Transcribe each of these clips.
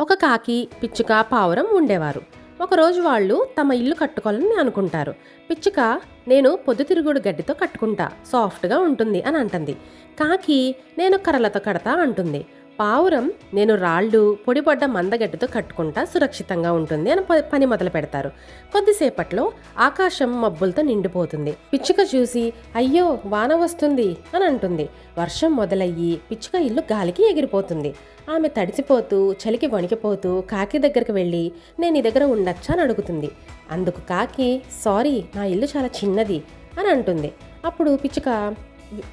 ఒక కాకి పిచ్చుక పావురం ఉండేవారు. ఒకరోజు వాళ్ళు తమ ఇల్లు కట్టుకోవాలని అనుకుంటారు. పిచ్చుక నేను పొద్దుతిరుగుడు గడ్డితో కట్టుకుంటా సాఫ్ట్గా ఉంటుంది అని అంటుంది. కాకి నేను కర్రలతో కడతా అంటుంది. పావురం నేను రాళ్ళు పొడిపడ్డ మందగడ్డతో కట్టుకుంటా సురక్షితంగా ఉంటుంది అని ప- పని మొదలు పెడతారు. కొద్దిసేపట్లో ఆకాశం మబ్బులతో నిండిపోతుంది. పిచ్చుక చూసి అయ్యో వాన వస్తుంది అని అంటుంది. వర్షం మొదలయ్యి పిచ్చుక ఇల్లు గాలికి ఎగిరిపోతుంది. ఆమె తడిసిపోతూ చలికి వణికిపోతూ కాకి దగ్గరికి వెళ్ళి నేను నీ దగ్గర ఉండొచ్చా అని అడుగుతుంది. అందుకు కాకి సారీ నా ఇల్లు చాలా చిన్నది అని అంటుంది. అప్పుడు పిచ్చుక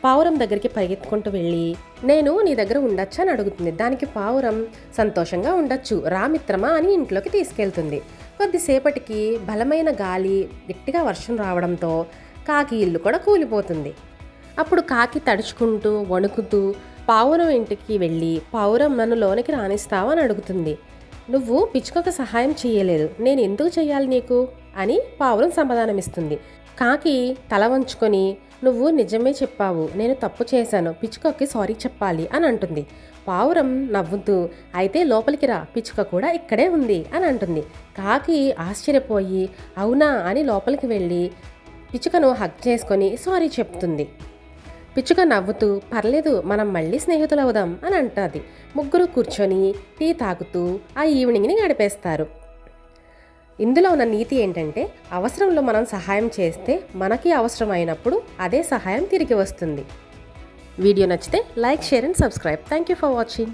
పావురం దగ్గరికి పరిగెత్తుకుంటూ వెళ్ళి నేను నీ దగ్గర ఉండొచ్చా? అని అడుగుతుంది. దానికి పావురం సంతోషంగా ఉండొచ్చు. రా మిత్రమా అని ఇంట్లోకి తీసుకెళ్తుంది. కొద్దిసేపటికి బలమైన గాలి గట్టిగా వర్షం రావడంతో కాకి ఇల్లు కూడా కూలిపోతుంది. అప్పుడు కాకి తడుచుకుంటూ వణుకుతూ పావురం ఇంటికి వెళ్ళి పావురం నన్ను లోనికి రాణిస్తావా అని అడుగుతుంది. నువ్వు పిచ్చుకకు సహాయం చేయలేదు. నేను ఎందుకు చేయాలి నీకు? అని పావురం సమాధానమిస్తుంది. కాకి తల వంచుకొని నువ్వు నిజమే చెప్పావు. నేను తప్పు చేశాను. పిచ్చుకకి సారీ చెప్పాలి అని అంటుంది. పావురం నవ్వుతూ అయితే లోపలికి రా. పిచ్చుక కూడా ఇక్కడే ఉంది అని అంటుంది. కాకి ఆశ్చర్యపోయి అవునా అని లోపలికి వెళ్ళి పిచ్చుకను హక్ చేసుకొని సారీ చెప్తుంది. పిచ్చుక నవ్వుతూ పర్లేదు మనం మళ్ళీ స్నేహితులు అవుదాం అని అంటుంది. ముగ్గురు కూర్చొని టీ తాగుతూ ఆ ఈవినింగ్ని గడిపేస్తారు. ఇందులో ఉన్న నీతి ఏంటంటే అవసరంలో మనం సహాయం చేస్తే మనకి అవసరం అయినప్పుడు అదే సహాయం తిరిగి వస్తుంది. వీడియో నచ్చితే like share and subscribe. Thank you for watching.